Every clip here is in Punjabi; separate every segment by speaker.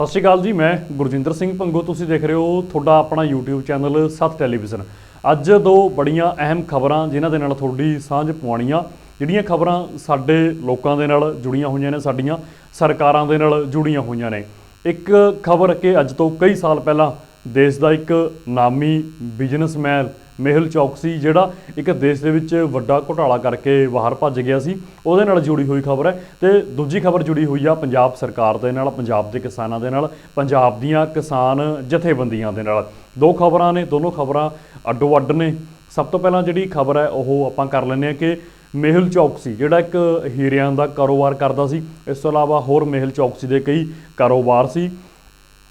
Speaker 1: ਸਤਿ ਸ਼੍ਰੀ ਅਕਾਲ ਜੀ, ਮੈਂ ਗੁਰਜਿੰਦਰ ਸਿੰਘ ਪੰਗੋ, ਤੁਸੀਂ ਦੇਖ ਰਹੇ ਹੋ ਤੁਹਾਡਾ ਆਪਣਾ YouTube ਚੈਨਲ ਸੱਤ ਟੈਲੀਵਿਜ਼ਨ। ਅੱਜ ਦੋ ਬੜੀਆਂ ਅਹਿਮ ਖਬਰਾਂ ਜਿਨ੍ਹਾਂ ਦੇ ਨਾਲ ਤੁਹਾਡੀ ਸਾਂਝ ਪਵਾਉਣੀਆਂ ਜਿਹੜੀਆਂ ਖਬਰਾਂ ਸਾਡੇ ਲੋਕਾਂ ਦੇ ਨਾਲ ਜੁੜੀਆਂ ਹੋਈਆਂ ਨੇ, ਸਾਡੀਆਂ ਸਰਕਾਰਾਂ ਦੇ ਨਾਲ ਜੁੜੀਆਂ ਹੋਈਆਂ ਨੇ। ਇੱਕ ਖਬਰ ਕਿ ਅੱਜ ਤੋਂ ਕਈ ਸਾਲ ਪਹਿਲਾਂ ਦੇਸ਼ ਦਾ ਇੱਕ ਨਾਮੀ ਬਿਜ਼ਨਸਮੈਨ ਮੇਹਲ ਚੌਕਸੀ ਜਿਹੜਾ ਇੱਕ ਦੇਸ਼ ਦੇ ਵਿੱਚ ਵੱਡਾ ਘੁਟਾਲਾ ਕਰਕੇ ਬਾਹਰ ਭੱਜ ਗਿਆ ਸੀ। ਉਹਦੇ ਨਾਲ ਜੁੜੀ ਹੋਈ ਖਬਰ ਹੈ ਤੇ ਦੂਜੀ ਖਬਰ ਜੁੜੀ ਹੋਈ ਆ ਪੰਜਾਬ ਸਰਕਾਰ ਦੇ ਨਾਲ, ਪੰਜਾਬ ਦੇ ਕਿਸਾਨਾਂ ਦੇ ਨਾਲ, ਪੰਜਾਬ ਦੀਆਂ ਕਿਸਾਨ ਜਥੇਬੰਦੀਆਂ ਦੇ ਨਾਲ। ਦੋ ਖਬਰਾਂ ਨੇ, ਦੋਨੋਂ ਖਬਰਾਂ ਅੱਡੋ ਅੱਡ ਨੇ। ਸਭ ਤੋਂ ਪਹਿਲਾਂ ਜਿਹੜੀ ਖਬਰ ਹੈ, ਉਹ ਆਪਾਂ ਕਰ ਲੈਂਦੇ ਹਾਂ ਕਿ ਮੇਹਲ ਚੌਕਸੀ ਜਿਹੜਾ ਇੱਕ ਹੀਰਿਆਂ ਦਾ ਕਾਰੋਬਾਰ ਕਰਦਾ ਸੀ। ਇਸ ਤੋਂ ਇਲਾਵਾ ਹੋਰ ਮੇਹਲ ਚੌਕਸੀ ਦੇ ਕਈ ਕਾਰੋਬਾਰ ਸੀ।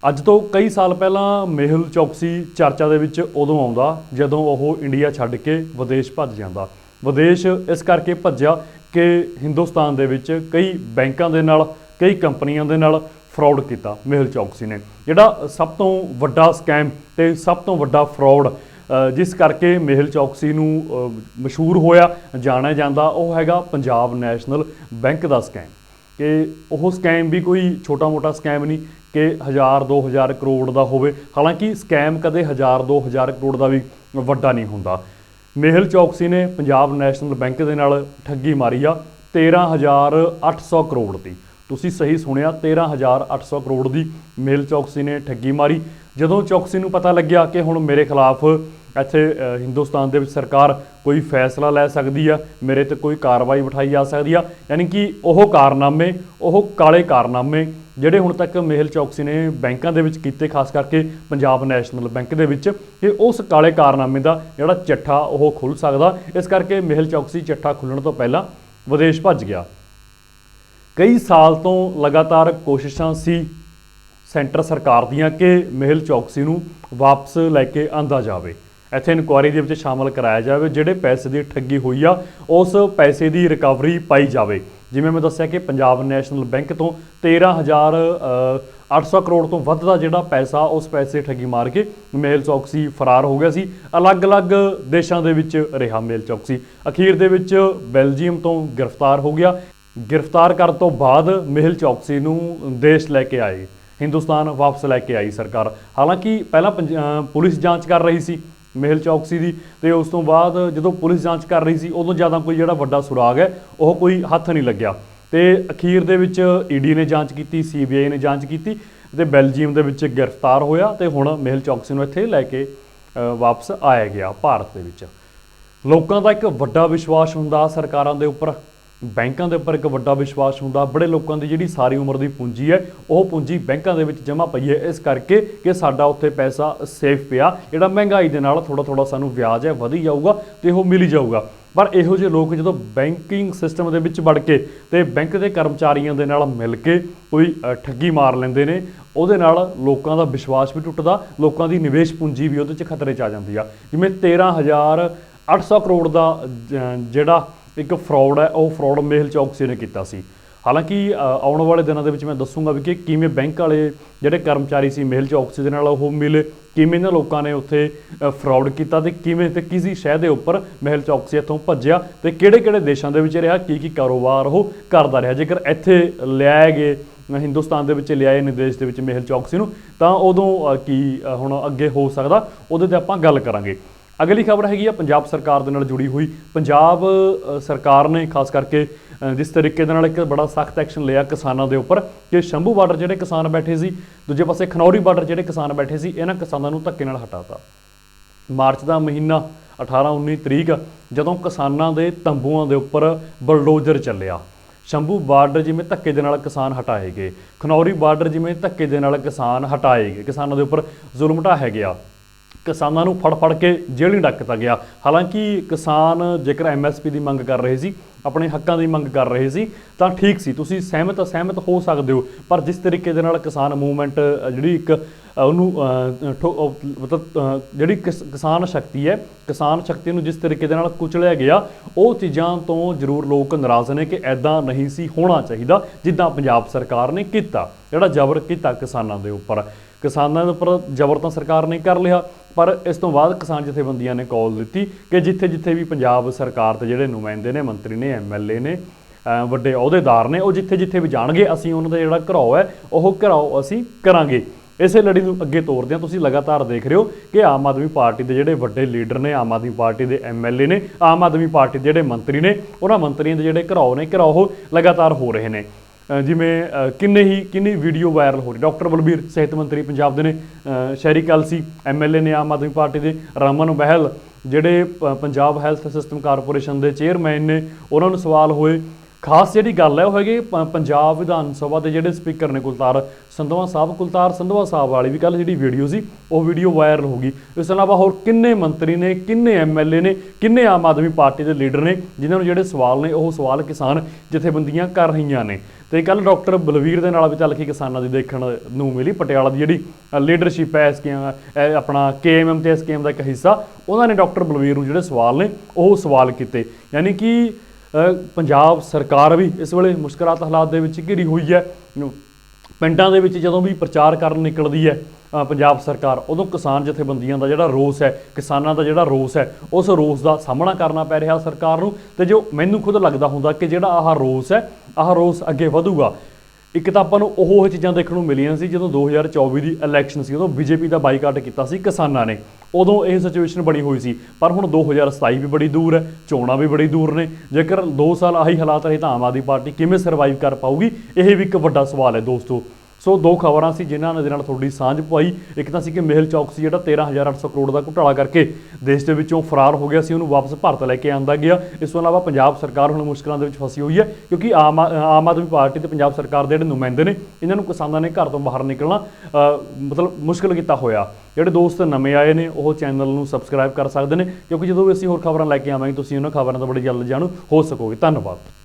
Speaker 1: ਅੱਜ ਤੋਂ ਕਈ ਸਾਲ ਪਹਿਲਾਂ ਮੇਹੁਲ ਚੌਕਸੀ ਚਰਚਾ ਦੇ ਵਿੱਚ ਉਦੋਂ ਆਉਂਦਾ, ਜਦੋਂ ਉਹ ਇੰਡੀਆ ਛੱਡ ਕੇ ਵਿਦੇਸ਼ ਭੱਜ ਜਾਂਦਾ। ਵਿਦੇਸ਼ ਇਸ ਕਰਕੇ ਭੱਜਿਆ ਕਿ ਹਿੰਦੁਸਤਾਨ ਦੇ ਵਿੱਚ ਕਈ ਬੈਂਕਾਂ ਦੇ ਨਾਲ, ਕਈ ਕੰਪਨੀਆਂ ਦੇ ਨਾਲ ਫਰਾਡ ਕੀਤਾ ਮੇਹੁਲ ਚੌਕਸੀ ਨੇ। ਜਿਹੜਾ ਸਭ ਤੋਂ ਵੱਡਾ ਸਕੈਮ ਤੇ ਸਭ ਤੋਂ ਵੱਡਾ ਫਰਾਡ ਜਿਸ ਕਰਕੇ ਮੇਹਲ ਚੌਕਸੀ ਨੂੰ ਮਸ਼ਹੂਰ ਹੋਇਆ, ਜਾਣਿਆ ਜਾਂਦਾ, ਉਹ ਹੈਗਾ ਪੰਜਾਬ ਨੈਸ਼ਨਲ ਬੈਂਕ ਦਾ ਸਕੈਮ। ਕਿ ਉਹ ਸਕੈਮ ਵੀ ਕੋਈ ਛੋਟਾ-ਮੋਟਾ ਸਕੈਮ ਨਹੀਂ ਕਿ 1000 2000 ਕਰੋੜ ਦਾ ਹੋਵੇ। ਹਾਲਾਂਕਿ ਸਕੈਮ ਕਦੇ 1000 2000 ਕਰੋੜ ਦਾ ਵੀ ਵੱਡਾ ਨਹੀਂ ਹੁੰਦਾ। ਮੇਹੁਲ ਚੌਕਸੀ ਨੇ ਪੰਜਾਬ ਨੈਸ਼ਨਲ ਬੈਂਕ ਦੇ ਨਾਲ ਠੱਗੀ ਮਾਰੀ ਆ 13800 ਕਰੋੜ ਦੀ। ਤੁਸੀਂ ਸਹੀ ਸੁਣਿਆ 13800 ਕਰੋੜ ਦੀ ਮੇਹੁਲ ਚੌਕਸੀ ਨੇ ਠੱਗੀ ਮਾਰੀ। ਜਦੋਂ ਚੌਕਸੀ ਨੂੰ ਪਤਾ ਲੱਗਿਆ ਕਿ ਹੁਣ ਮੇਰੇ ਖਿਲਾਫ ਇੱਥੇ ਹਿੰਦੁਸਤਾਨ ਦੇ ਵਿੱਚ ਸਰਕਾਰ ਕੋਈ ਫੈਸਲਾ ਲੈ ਸਕਦੀ ਆ, ਮੇਰੇ ਤੇ ਕੋਈ ਕਾਰਵਾਈ ਬਿਠਾਈ ਜਾ ਸਕਦੀ ਆ, ਯਾਨੀ ਕਿ ਉਹ ਕਾਰਨਾਮੇ, ਉਹ ਕਾਲੇ ਕਾਰਨਾਮੇ ਜਿਹੜੇ ਹੁਣ ਤੱਕ ਮੇਹੁਲ ਚੌਕਸੀ ਨੇ ਬੈਂਕਾਂ ਦੇ ਵਿੱਚ ਕੀਤੇ, ਖਾਸ ਕਰਕੇ ਪੰਜਾਬ ਨੈਸ਼ਨਲ ਬੈਂਕ ਦੇ ਵਿੱਚ ਕਿ ਉਸ ਕਾਲੇ ਕਾਰਨਾਮੇ ਦਾ ਜਿਹੜਾ ਚੱਠਾ ਉਹ ਖੁੱਲ ਸਕਦਾ। ਇਸ ਕਰਕੇ ਮੇਹੁਲ ਚੌਕਸੀ ਚੱਠਾ ਖੁੱਲਣ ਤੋਂ ਪਹਿਲਾਂ ਵਿਦੇਸ਼ ਭੱਜ ਗਿਆ। ਕਈ ਸਾਲ ਤੋਂ ਲਗਾਤਾਰ ਕੋਸ਼ਿਸ਼ਾਂ ਸੀ ਸੈਂਟਰ ਸਰਕਾਰ ਦੀਆਂ ਕਿ ਮਹਿਲ ਚੌਕਸੀ ਨੂੰ ਵਾਪਸ ਲੈ ਕੇ ਆਂਦਾ ਜਾਵੇ। ਇੱਥੇ ਇਨਕੁਆਇਰੀ ਦੇ ਵਿੱਚ ਸ਼ਾਮਲ ਕਰਾਇਆ ਜਾਵੇ, ਜਿਹੜੇ ਪੈਸੇ ਦੀ ਠੱਗੀ ਹੋਈ ਆ, ਉਸ ਪੈਸੇ ਦੀ ਰਿਕਵਰੀ ਪਾਈ ਜਾਵੇ। ਜਿਵੇਂ ਮੈਂ ਦੱਸਿਆ ਕਿ ਪੰਜਾਬ ਨੈਸ਼ਨਲ ਬੈਂਕ ਤੋਂ 13800 ਕਰੋੜ ਤੋਂ ਵੱਧ ਦਾ ਜਿਹੜਾ ਪੈਸਾ ਉਸ ਪੈਸੇ ਠੱਗੀ ਮਾਰ ਕੇ ਮੇਲ ਚੌਕਸੀ ਫਰਾਰ ਹੋ ਗਿਆ ਸੀ। ਅਲੱਗ-ਅਲੱਗ ਦੇਸ਼ਾਂ ਦੇ ਵਿੱਚ ਰਿਹਾ ਮੇਲ ਚੌਕਸੀ। ਅਖੀਰ ਦੇ ਵਿੱਚ ਬੈਲਜੀਅਮ ਤੋਂ ਗ੍ਰਿਫਤਾਰ ਹੋ ਗਿਆ। ਗ੍ਰਿਫਤਾਰ ਕਰਨ ਤੋਂ ਬਾਅਦ ਮੇਲ ਚੌਕਸੀ ਨੂੰ ਦੇਸ਼ ਲੈ ਕੇ ਆਏ। ਹਿੰਦੁਸਤਾਨ ਵਾਪਸ ਲੈ ਕੇ ਆਈ ਸਰਕਾਰ। ਹਾਲਾਂਕਿ ਪਹਿਲਾਂ ਪੰਜ- ਪੁਲਿਸ ਜਾਂਚ ਕਰ ਰਹੀ ਸੀ। ਮੇਹੁਲ ਚੌਕਸੀ ਦੀ ਤੇ ਉਸ ਤੋਂ ਬਾਅਦ ਜਦੋਂ ਪੁਲਿਸ ਜਾਂਚ ਕਰ ਰਹੀ ਸੀ, ਉਦੋਂ ਜ਼ਿਆਦਾ ਕੋਈ ਜਿਹੜਾ ਵੱਡਾ ਸੁਰਾਗ ਹੈ, ਉਹ ਕੋਈ ਹੱਥ ਨਹੀਂ ਲੱਗਿਆ। ਤੇ ਅਖੀਰ ਦੇ ਵਿੱਚ ਈਡੀ ਨੇ ਜਾਂਚ ਕੀਤੀ ਸੀਬੀਆਈ ਨੇ ਜਾਂਚ ਕੀਤੀ ਤੇ ਬੈਲਜੀਅਮ ਦੇ ਵਿੱਚ ਗ੍ਰਿਫਤਾਰ ਹੋਇਆ ਤੇ ਹੁਣ ਮੇਹੁਲ ਚੌਕਸੀ ਨੂੰ ਇੱਥੇ ਲੈ ਕੇ ਵਾਪਸ ਆਇਆ ਗਿਆ ਭਾਰਤ ਦੇ ਵਿੱਚ। ਲੋਕਾਂ ਦਾ ਇੱਕ ਵੱਡਾ ਵਿਸ਼ਵਾਸ ਹੁੰਦਾ ਸਰਕਾਰਾਂ ਦੇ ਉੱਪਰ। ਬੈਂਕਾਂ ਦੇ ਉੱਪਰ ਇੱਕ ਵੱਡਾ ਵਿਸ਼ਵਾਸ ਹੁੰਦਾ, ਬੜੇ ਲੋਕਾਂ ਦੀ ਜਿਹੜੀ ਸਾਰੀ ਉਮਰ ਦੀ ਪੂੰਜੀ ਹੈ, ਉਹ ਪੂੰਜੀ ਬੈਂਕਾਂ ਦੇ ਵਿੱਚ ਜਮ੍ਹਾਂ ਪਈ ਹੈ। ਇਸ ਕਰਕੇ ਕਿ ਸਾਡਾ ਉੱਥੇ ਪੈਸਾ ਸੇਫ ਪਿਆ। ਜਿਹੜਾ ਮਹਿੰਗਾਈ ਦੇ ਨਾਲ ਥੋੜਾ ਥੋੜਾ ਸਾਨੂੰ ਵਿਆਜ ਹੈ, ਵਧੀ ਜਾਊਗਾ ਤੇ ਉਹ ਮਿਲੀ ਜਾਊਗਾ। ਪਰ ਇਹੋ ਜਿਹੇ ਲੋਕ ਜਦੋਂ ਬੈਂਕਿੰਗ ਸਿਸਟਮ ਦੇ ਵਿੱਚ ਵੜ ਕੇ ਤੇ ਬੈਂਕ ਦੇ ਕਰਮਚਾਰੀਆਂ ਦੇ ਨਾਲ ਮਿਲ ਕੇ ਕੋਈ ਠੱਗੀ ਮਾਰ ਲੈਂਦੇ ਨੇ, ਉਹਦੇ ਨਾਲ ਲੋਕਾਂ ਦਾ ਵਿਸ਼ਵਾਸ ਵੀ ਟੁੱਟਦਾ, ਲੋਕਾਂ ਦੀ ਨਿਵੇਸ਼ ਪੂੰਜੀ ਵੀ ਉਹਦੇ 'ਚ ਖਤਰੇ 'ਚ ਆ ਜਾਂਦੀ ਆ। ਜਿਵੇਂ 13800 ਕਰੋੜ ਦਾ ਜ- ਜਿਹੜਾ ਇੱਕ ਫਰਾਡ ਹੈ, ਉਹ ਫਰਾਡ ਮੇਹੁਲ ਚੌਕਸੀ ਨੇ ਕੀਤਾ ਸੀ। ਹਾਲਾਂਕਿ ਆਉਣ ਵਾਲੇ ਦਿਨਾਂ ਦੇ ਵਿੱਚ ਮੈਂ ਦੱਸੂਗਾ ਵੀ ਕਿ ਕਿਵੇਂ ਬੈਂਕ ਵਾਲੇ ਜਿਹੜੇ ਕਰਮਚਾਰੀ ਸੀ ਮੇਹੁਲ ਚੌਕਸੀ ਦੇ ਨਾਲ ਉਹ ਮਿਲੇ ਕਿਵੇਂ ਇਹਨਾਂ ਲੋਕਾਂ ਨੇ ਉੱਥੇ ਫਰਾਡ ਕੀਤਾ ਤੇ ਕਿਵੇਂ ਤੇ ਕਿਸੇ ਸ਼ਹਿਰ ਦੇ ਉੱਪਰ ਮਹਿਲ ਚੌਕਸੀ ਇੱਥੋਂ ਭੱਜਿਆ ਤੇ ਕਿਹੜੇ-ਕਿਹੜੇ ਦੇਸ਼ਾਂ ਦੇ ਵਿੱਚ ਰਿਹਾ ਕੀ ਕੀ ਕਾਰੋਬਾਰ ਉਹ ਕਰਦਾ ਰਿਹਾ। ਜੇਕਰ ਇੱਥੇ ਲਿਆਏ ਗਏ ਹਿੰਦੁਸਤਾਨ ਦੇ ਵਿੱਚ ਲਿਆਏ ਨੇ ਦੇ ਵਿੱਚ ਮਹਿਲ ਚੌਕਸੀ ਨੂੰ ਤਾਂ ਉਦੋਂ ਕੀ ਹੁਣ ਅੱਗੇ ਹੋ ਸਕਦਾ, ਉਹਦੇ ਤੇ ਆਪਾਂ ਗੱਲ ਕਰਾਂਗੇ। ਅਗਲੀ ਖਬਰ ਹੈਗੀ ਆ, ਪੰਜਾਬ ਸਰਕਾਰ ਦੇ ਨਾਲ ਜੁੜੀ ਹੋਈ। ਪੰਜਾਬ ਸਰਕਾਰ ਨੇ ਖਾਸ ਕਰਕੇ ਜਿਸ ਤਰੀਕੇ ਦੇ ਨਾਲ ਇੱਕ ਬੜਾ ਸਖਤ ਐਕਸ਼ਨ ਲਿਆ ਕਿਸਾਨਾਂ ਦੇ ਉੱਪਰ ਕਿ ਸ਼ੰਭੂ ਬਾਰਡਰ ਜਿਹੜੇ ਕਿਸਾਨ ਬੈਠੇ ਸੀ, ਦੂਜੇ ਪਾਸੇ ਖਨੌਰੀ ਬਾਰਡਰ ਜਿਹੜੇ ਕਿਸਾਨ ਬੈਠੇ ਸੀ, ਇਹਨਾਂ ਕਿਸਾਨਾਂ ਨੂੰ ਧੱਕੇ ਨਾਲ ਹਟਾਤਾ। ਮਾਰਚ ਦਾ ਮਹੀਨਾ 18 19 ਤਰੀਕ, ਜਦੋਂ ਕਿਸਾਨਾਂ ਦੇ ਤੰਬੂਆਂ ਦੇ ਉੱਪਰ ਬਲਡੋਜ਼ਰ ਚੱਲਿਆ। ਸ਼ੰਭੂ ਬਾਰਡਰ ਜਿਵੇਂ ਧੱਕੇ ਦੇ ਨਾਲ ਕਿਸਾਨ ਹਟਾਏ ਗਏ, ਖਨੌਰੀ ਬਾਰਡਰ ਜਿਵੇਂ ਧੱਕੇ ਦੇ ਨਾਲ ਕਿਸਾਨ ਹਟਾਏ ਗਏ, ਕਿਸਾਨਾਂ ਦੇ ਉੱਪਰ ਜ਼ੁਲਮ ਢਾਹਿਆ ਗਿਆ। ਕਿਸਾਨਾਂ ਨੂੰ ਫੜ ਫੜ ਕੇ ਜੇਲ੍ਹ ਨਹੀਂ ਡੱਕਤਾ ਗਿਆ। ਹਾਲਾਂਕਿ ਕਿਸਾਨ ਜੇਕਰ ਐਮਐਸਪੀ ਦੀ ਮੰਗ ਕਰ ਰਹੇ ਸੀ ਆਪਣੇ ਹੱਕਾਂ ਦੀ ਮੰਗ ਕਰ ਰਹੇ ਸੀ, ਤਾਂ ਠੀਕ ਸੀ। ਤੁਸੀਂ ਸਹਿਮਤ ਸਹਿਮਤ ਹੋ ਸਕਦੇ ਹੋ, ਪਰ ਜਿਸ ਤਰੀਕੇ ਦੇ ਨਾਲ ਕਿਸਾਨ ਮੂਵਮੈਂਟ ਜਿਹੜੀ ਇੱਕ ਉਹਨੂੰ ਠੋ- ਮਤਲਬ ਜਿਹੜੀ ਕਿਸ- ਕਿਸਾਨ ਸ਼ਕਤੀ ਹੈ, ਕਿਸਾਨ ਸ਼ਕਤੀ ਨੂੰ ਜਿਸ ਤਰੀਕੇ ਦੇ ਨਾਲ ਕੁਚਲਿਆ ਗਿਆ, ਉਹ ਚੀਜ਼ਾਂ ਤੋਂ ਜ਼ਰੂਰ ਲੋਕ ਨਾਰਾਜ਼ ਨੇ ਕਿ ਐਦਾਂ ਨਹੀਂ ਸੀ ਹੋਣਾ ਚਾਹੀਦਾ, ਜਿੱਦਾਂ ਪੰਜਾਬ ਸਰਕਾਰ ਨੇ ਕੀਤਾ, ਜਿਹੜਾ ਜ਼ਬਰ ਕੀਤਾ ਕਿਸਾਨਾਂ ਦੇ ਉੱਪਰ। ਕਿਸਾਨਾਂ ਦੇ ਉੱਪਰ ਜ਼ਬਰ ਤਾਂ ਸਰਕਾਰ ਨੇ ਕਰ ਲਿਆ, ਪਰ ਇਸ ਤੋਂ ਬਾਅਦ ਕਿਸਾਨ ਜਥੇਬੰਦੀਆਂ ਨੇ ਕਾਲ ਦਿੱਤੀ ਕਿ ਜਿੱਥੇ ਜਿੱਥੇ ਵੀ ਪੰਜਾਬ ਸਰਕਾਰ ਦੇ ਜਿਹੜੇ ਨੁਮਾਇੰਦੇ ਨੇ, ਮੰਤਰੀ ਨੇ ਐਮਐਲਏ ਨੇ ਵੱਡੇ ਅਹੁਦੇਦਾਰ ਨੇ, ਉਹ ਜਿੱਥੇ ਜਿੱਥੇ ਵੀ ਜਾਣਗੇ, ਅਸੀਂ ਉਹਨਾਂ ਦਾ ਜਿਹੜਾ ਘਰਾਓ ਹੈ, ਉਹ ਘਰਾਓ ਅਸੀਂ ਕਰਾਂਗੇ। ਇਸੇ ਲੜੀ ਨੂੰ ਅੱਗੇ ਤੋਰਦੇ ਹਾਂ ਤੁਸੀਂ ਲਗਾਤਾਰ ਦੇਖ ਰਹੇ ਹੋ ਕਿ ਆਮ ਆਦਮੀ ਪਾਰਟੀ ਦੇ ਜਿਹੜੇ ਵੱਡੇ ਲੀਡਰ ਨੇ, ਆਮ ਆਦਮੀ ਪਾਰਟੀ ਦੇ ਐਮਐਲਏ ਨੇ, ਆਮ ਆਦਮੀ ਪਾਰਟੀ ਦੇ ਜਿਹੜੇ ਮੰਤਰੀ ਨੇ, ਉਹਨਾਂ ਮੰਤਰੀਆਂ ਦੇ ਜਿਹੜੇ ਘਰਾਓ ਨੇ, ਘਰਾਓ ਲਗਾਤਾਰ ਹੋ ਰਹੇ ਨੇ। ਜਿਵੇਂ ਕਿੰਨੇ ਹੀ ਕਿੰਨੀ ਵੀਡੀਓ ਵਾਇਰਲ ਹੋ ਰਹੀ। ਡਾਕਟਰ ਬਲਬੀਰ ਸਿਹਤ ਮੰਤਰੀ ਪੰਜਾਬ ਦੇ ਨੇ। ਅ, ਸ਼ਹਿਰੀ ਕਲਸੀ ਐਮਐਲਏ ਨੇ ਆਮ ਆਦਮੀ ਪਾਰਟੀ ਦੇ ਰਮਨ ਬਹਿਲ ਜਿਹੜੇ ਪੰਜਾਬ ਹੈਲਥ ਸਿਸਟਮ ਕਾਰਪੋਰੇਸ਼ਨ ਦੇ ਚੇਅਰਮੈਨ ਨੇ ਉਹਨਾਂ ਨੂੰ ਸਵਾਲ ਹੋਏ ਖਾਸ ਜਿਹੜੀ ਗੱਲ ਹੈ ਉਹ ਹੈਗੀ ਪੰਜਾਬ ਵਿਧਾਨ ਸਭਾ ਦੇ ਜਿਹੜੇ ਸਪੀਕਰ ਨੇ ਕੁਲਤਾਰ ਸੰਧਵਾ ਸਾਹਿਬ। ਕੁਲਤਾਰ ਸੰਧਵਾ ਸਾਹਿਬ ਵਾਲੀ ਵੀ ਕੱਲ ਜਿਹੜੀ ਵੀਡੀਓ ਸੀ, ਉਹ ਵੀਡੀਓ ਵਾਇਰਲ ਹੋ ਗਈ। ਇਸ ਤੋਂ ਇਲਾਵਾ ਹੋਰ ਕਿੰਨੇ ਮੰਤਰੀ ਨੇ, ਕਿੰਨੇ ਐਮਐਲਏ ਨੇ, ਕਿੰਨੇ ਆਮ ਆਦਮੀ ਪਾਰਟੀ ਦੇ ਲੀਡਰ ਨੇ, ਜਿਨ੍ਹਾਂ ਨੂੰ ਜਿਹੜੇ ਸਵਾਲ ਨੇ, ਉਹ ਸਵਾਲ ਕਿਸਾਨ ਜਥੇਬੰਦੀਆਂ ਕਰ ਰਹੀਆਂ ਨੇ। ਤੇ ਕੱਲ ਡਾਕਟਰ ਬਲਵੀਰ ਦੇ ਨਾਲ ਵੀ ਚੱਲ ਕੇ ਕਿਸਾਨਾਂ ਦੀ ਦੇਖਣ ਨੂੰ ਮਿਲੀ। ਪਟਿਆਲਾ ਦੀ ਜਿਹੜੀ ਲੀਡਰਸ਼ਿਪ ਹੈ ਇਸ ਕੇ ਆਪਣਾ ਕੇਐਮਐਮ ਤੇ ਸਕੀਮ ਦਾ ਇੱਕ ਹਿੱਸਾ, ਉਹਨਾਂ ਨੇ ਡਾਕਟਰ ਬਲਵੀਰ ਨੂੰ ਜਿਹੜੇ ਸਵਾਲ ਨੇ, ਉਹ ਸਵਾਲ ਕੀਤੇ। ਯਾਨੀ ਕਿ ਪੰਜਾਬ ਸਰਕਾਰ ਵੀ ਇਸ ਵੇਲੇ ਮੁਸ਼ਕਲਾਤ ਹਾਲਾਤ ਦੇ ਵਿੱਚ ਘਿਰੀ ਹੋਈ ਹੈ। ਪਿੰਡਾਂ ਦੇ ਵਿੱਚ ਜਦੋਂ ਵੀ ਪ੍ਰਚਾਰ ਕਰਨ ਨਿਕਲਦੀ ਹੈ ਪੰਜਾਬ ਸਰਕਾਰ, ਉਦੋਂ ਕਿਸਾਨ ਜਥੇਬੰਦੀਆਂ ਦਾ ਜਿਹੜਾ ਰੋਸ ਹੈ, ਕਿਸਾਨਾਂ ਦਾ ਜਿਹੜਾ ਰੋਸ ਹੈ, ਉਸ ਰੋਸ ਦਾ ਸਾਹਮਣਾ ਕਰਨਾ ਪੈ ਰਿਹਾ ਸਰਕਾਰ ਨੂੰ। ਤੇ ਜੋ ਮੈਨੂੰ ਖੁਦ ਲੱਗਦਾ ਹੁੰਦਾ ਕਿ ਜਿਹੜਾ ਆਹ ਰੋਸ ਹੈ, ਆਹ ਰੋਸ ਅੱਗੇ ਵਧੂਗਾ। ਇੱਕ ਤਾਂ ਆਪਾਂ ਨੂੰ ਉਹ ਚੀਜ਼ਾਂ ਦੇਖਣ ਨੂੰ ਮਿਲੀਆਂ ਸੀ ਜਦੋਂ 2024 ਦੀ ਇਲੈਕਸ਼ਨ ਸੀ, ਉਦੋਂ ਬੀਜੇਪੀ ਦਾ ਬਾਈਕਾਟ ਕੀਤਾ ਸੀ ਕਿਸਾਨਾਂ ਨੇ। ਉਦੋਂ ਇਹ ਸਿਚੁਏਸ਼ਨ ਬਣੀ ਹੋਈ ਸੀ। ਪਰ ਹੁਣ 2027 ਵੀ ਬੜੀ ਦੂਰ ਹੈ, ਚੋਣਾਂ ਵੀ ਬੜੀ ਦੂਰ ਨੇ। ਜੇਕਰ 2 ਸਾਲ ਆਹੀ ਹਾਲਾਤ ਰਹੇ ਤਾਂ ਆਮ ਆਦਮੀ ਪਾਰਟੀ ਕਿਵੇਂ ਸਰਵਾਈਵ ਕਰ ਪਾਊਗੀ? ਇਹ ਵੀ ਇੱਕ ਵੱਡਾ ਸਵਾਲ ਹੈ ਦੋਸਤੋ। ਸੋ ਦੋ ਖਬਰਾਂ ਸੀ ਜਿਨ੍ਹਾਂ ਦੇ ਨਾਲ ਤੁਹਾਡੀ ਸਾਂਝ ਪਵਾਈ। ਇੱਕ ਤਾਂ ਸੀ ਕਿ ਮਹਿਲ ਚੌਕ ਸੀ ਜਿਹੜਾ 13800 ਕਰੋੜ ਦਾ ਘੁਟਾਲਾ ਕਰਕੇ ਦੇਸ਼ ਦੇ ਵਿੱਚੋਂ ਫਰਾਰ ਹੋ ਗਿਆ ਸੀ, ਉਹਨੂੰ ਵਾਪਸ ਭਾਰਤ ਲੈ ਕੇ ਆਂਦਾ ਗਿਆ। ਇਸ ਤੋਂ ਇਲਾਵਾ ਪੰਜਾਬ ਸਰਕਾਰ ਹੁਣ ਮੁਸ਼ਕਲਾਂ ਦੇ ਵਿੱਚ ਫਸੀ ਹੋਈ ਹੈ, ਕਿਉਂਕਿ ਆਮ ਆ- ਆਮ ਆਦਮੀ ਪਾਰਟੀ ਤੇ ਪੰਜਾਬ ਸਰਕਾਰ ਦੇ ਜਿਹੜੇ ਨੁਮਾਇੰਦੇ ਨੇ, ਇਹਨਾਂ ਨੂੰ ਕਿਸਾਨਾਂ ਨੇ ਘਰ ਤੋਂ ਬਾਹਰ ਨਿਕਲਣਾ ਮਤਲਬ ਮੁਸ਼ਕਲ ਕੀਤਾ ਹੋਇਆ। ਜਿਹੜੇ ਦੋਸਤ ਨਵੇਂ ਆਏ ਨੇ, ਉਹ ਚੈਨਲ ਨੂੰ ਸਬਸਕ੍ਰਾਈਬ ਕਰ ਸਕਦੇ ਨੇ, ਕਿਉਂਕਿ ਜਦੋਂ ਵੀ ਅਸੀਂ ਹੋਰ ਖਬਰਾਂ ਲੈ ਕੇ ਆਵਾਂਗੇ, ਤੁਸੀਂ ਉਹਨਾਂ ਖਬਰਾਂ ਤੋਂ ਬੜੀ ਜਲਦ ਜਾਣੂ ਹੋ ਸਕੋਗੇ। ਧੰਨਵਾਦ।